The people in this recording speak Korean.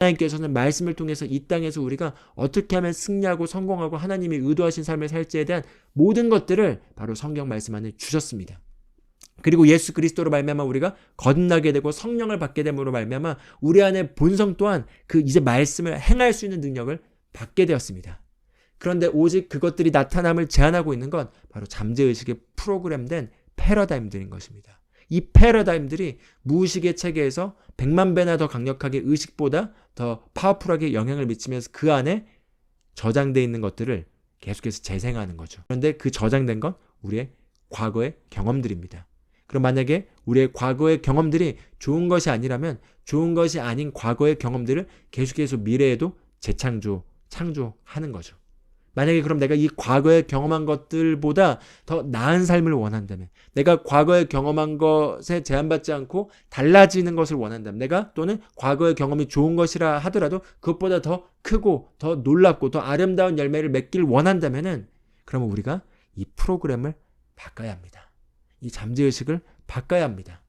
하나님께서는 말씀을 통해서 이 땅에서 우리가 어떻게 하면 승리하고 성공하고 하나님이 의도하신 삶을 살지에 대한 모든 것들을 바로 성경 말씀 안에 주셨습니다. 그리고 예수 그리스도로 말미암아 우리가 거듭나게 되고 성령을 받게 됨으로 말미암아 우리 안에 본성 또한 그 이제 말씀을 행할 수 있는 능력을 받게 되었습니다. 그런데 오직 그것들이 나타남을 제한하고 있는 건 바로 잠재의식에 프로그램된 패러다임들인 것입니다. 이 패러다임들이 무의식의 체계에서 100만 배나 더 강력하게 의식보다 더 파워풀하게 영향을 미치면서 그 안에 저장되어 있는 것들을 계속해서 재생하는 거죠. 그런데 그 저장된 건 우리의 과거의 경험들입니다. 그럼 만약에 우리의 과거의 경험들이 좋은 것이 아니라면 좋은 것이 아닌 과거의 경험들을 계속해서 미래에도 재창조, 창조하는 거죠. 만약에 그럼 내가 이 과거에 경험한 것들보다 더 나은 삶을 원한다면, 내가 과거에 경험한 것에 제한받지 않고 달라지는 것을 원한다면, 내가 또는 과거의 경험이 좋은 것이라 하더라도 그것보다 더 크고 더 놀랍고 더 아름다운 열매를 맺길 원한다면은, 그러면 우리가 이 프로그램을 바꿔야 합니다. 이 잠재의식을 바꿔야 합니다.